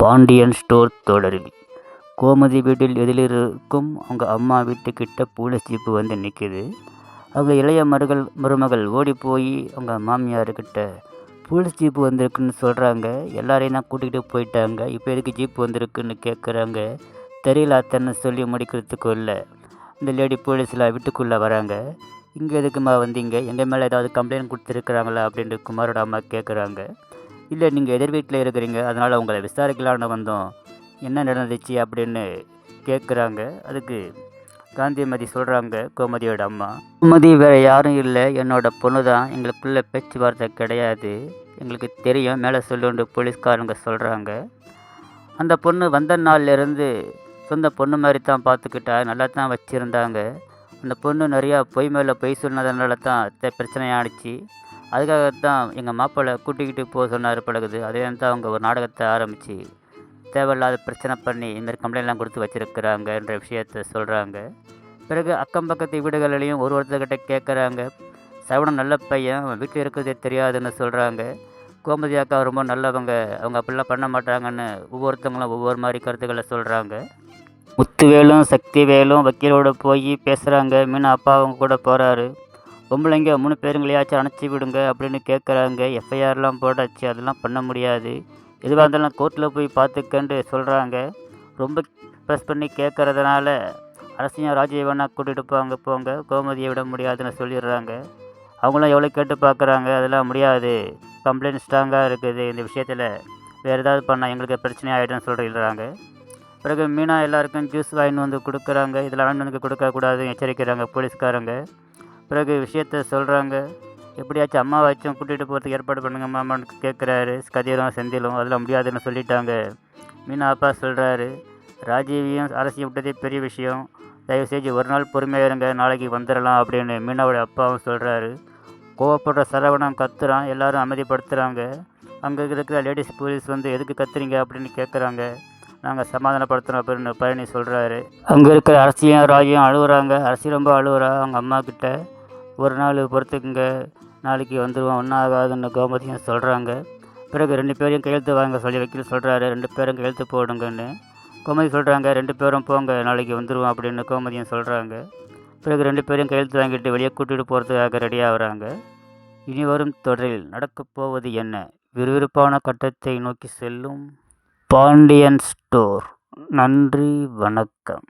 Pandian store தொடரில். கோமதி வீட்டில் எதிலிருக்கும் அவங்க அம்மா வீட்டுக்கிட்ட போலீஸ் ஜீப்பு வந்து நிற்கிது அவங்க இளைய மருகள் மருமகள் ஓடி போய் அவங்க மாமியார்கிட்ட போலீஸ் ஜீப்பு வந்திருக்குன்னு சொல்கிறாங்க எல்லாரையும் தான் கூட்டிகிட்டு போயிட்டாங்க. இப்போ எதுக்கு ஜீப்பு வந்திருக்குன்னு கேட்குறாங்க தெரியல அத்தனை சொல்லி முடிக்கிறதுக்குள்ள இந்த லேடி போலீஸில் வீட்டுக்குள்ளே வராங்க. இங்கே எதுக்குமா வந்தீங்க? எங்கள் மேலே ஏதாவது கம்ப்ளைண்ட் கொடுத்துருக்குறாங்களா? அப்படின்ட்டு குமாரோட அம்மா கேட்குறாங்க இல்லை நீங்கள் எதிர் வீட்டில் இருக்கிறீங்க அதனால் உங்களை விசாரிக்கலான்னு வந்தோம். என்ன நடந்துச்சு அப்படின்னு கேட்குறாங்க. அதுக்கு காந்திமதி சொல்கிறாங்க கோமதியோட அம்மா. கோமதி வேறு யாரும் இல்லை என்னோட பொண்ணு தான். எங்களுக்குள்ள பேச்சுவார்த்தை கிடையாது. எங்களுக்கு தெரியும் மேலே சொல்லுண்டு போலீஸ்காரங்க சொல்கிறாங்க. அந்த பொண்ணு வந்த நாள்லேருந்து சொந்த பொண்ணு மாதிரி தான் பார்த்துக்கிட்டா நல்லா தான் வச்சுருந்தாங்க. அந்த பொண்ணு நிறையா பொய் மேலே பொய் சொன்னதுனால தான் த- அதுக்காக தான் எங்கள் மாப்பிள்ளை கூட்டிக்கிட்டு போக சொன்னார் பழகுது அதே தான் அவங்க ஒரு நாடகத்தை ஆரம்பித்து தேவையில்லாத பிரச்சனை பண்ணி இந்தமாதிரி கம்ப்ளைண்ட்லாம் கொடுத்து வச்சுருக்கிறாங்கன்ற விஷயத்த சொல்கிறாங்க பிறகு அக்கம் பக்கத்து வீடுகளிலையும் ஒரு ஒருத்தர்கிட்ட கேட்குறாங்க சவணம் நல்ல பையன் அவன் வீட்டில் இருக்கிறதே தெரியாதுன்னு சொல்கிறாங்க கோமதி அக்கா ரொம்ப நல்லவங்க அவங்க அப்படிலாம் பண்ண மாட்டாங்கன்னு ஒவ்வொருத்தவங்களும் ஒவ்வொரு மாதிரி கருத்துக்களை சொல்கிறாங்க முத்துவேலும் சக்திவேலும் வக்கீலோட போய் பேசுகிறாங்க மீனா அப்பா அவங்க கூட போகிறாரு பொம்பளைங்க மூணு பேருங்களையாச்சும் அணைச்சி விடுங்க அப்படின்னு கேட்குறாங்க எஃப்ஐஆர்லாம் போட்டாச்சு அதெல்லாம் பண்ண முடியாது. எதுவாக இருந்தாலும் கோர்ட்டில் போய் பார்த்துக்கன்ட்டு சொல்கிறாங்க ரொம்ப ப்ரெஸ் பண்ணி கேட்குறதுனால அரசியம் ராஜீவனா கூட்டிகிட்டு போங்க போங்க. கோமதியை விட முடியாதுன்னு சொல்லிடுறாங்க. அவங்களும் எவ்வளோ கேட்டு பார்க்குறாங்க? அதெல்லாம் முடியாது. கம்ப்ளைண்ட் ஸ்ட்ராங்காக இருக்குது. இந்த விஷயத்தில் வேறு ஏதாவது பண்ணால் எங்களுக்கு பிரச்சனை ஆகிடும்னு சொல்லிடுறாங்க. பிறகு மீனா எல்லாருக்கும் ஜூஸ் வாங்கின்னு வந்து கொடுக்குறாங்க. இதில் வாங்கிட்டு வந்து கொடுக்கக்கூடாதுன்னு எச்சரிக்கிறாங்க போலீஸ்காரங்க. பிறகு விஷயத்த சொல்கிறாங்க எப்படியாச்சும் அம்மாவாச்சும் கூட்டிகிட்டு போகிறதுக்கு ஏற்பாடு பண்ணுங்க மாமான்னு கேட்குறாரு கதிரும் செந்திலும் அதெல்லாம் முடியாதுன்னு சொல்லிட்டாங்க. மீனா அப்பா சொல்கிறாரு ராஜீவியும் அரசியும் விட்டதே பெரிய விஷயம். தயவு செஞ்சு ஒரு நாள் பொறுமையாக இருங்க நாளைக்கு வந்துடலாம் அப்படின்னு மீனாவோட அப்பாவும் சொல்கிறாரு கோவப்படுற சரவணம் கத்துறான் எல்லாரும் அமைதிப்படுத்துகிறாங்க அங்கே இருக்கிற லேடிஸ் போலீஸ் வந்து எதுக்கு கத்துறீங்க? அப்படின்னு கேட்குறாங்க நாங்கள் சமாதானப்படுத்துகிறோம் அப்படின்னு பழனி சொல்கிறாரு அங்கே இருக்கிற அரசியும் ராஜியும் அழுகுறாங்க அரசி ரொம்ப அழுகுறா அவங்க அம்மா கிட்ட. ஒரு நாள் பொறுத்துக்குங்க. நாளைக்கு வந்துடுவோம் ஒன்றும் ஆகாதுன்னு கோமதியும் சொல்கிறாங்க பிறகு ரெண்டு பேரையும் கையெழுத்து வாங்க சொல்லி வக்கீல் சொல்கிறாரு ரெண்டு பேரும் கையெழுத்து போடுங்கன்னு கோமதி சொல்கிறாங்க ரெண்டு பேரும் போங்க நாளைக்கு வந்துடுவோம் அப்படின்னு கோமதியும் சொல்கிறாங்க பிறகு ரெண்டு பேரையும் கையெழுத்து வாங்கிட்டு வெளியே கூட்டிகிட்டு போகிறதுக்காக ரெடியாகிறாங்க இனி வரும் தொடரில் நடக்கப் போவது என்ன? விறுவிறுப்பான கட்டத்தை நோக்கி செல்லும் பாண்டியன் ஸ்டோர். நன்றி வணக்கம்.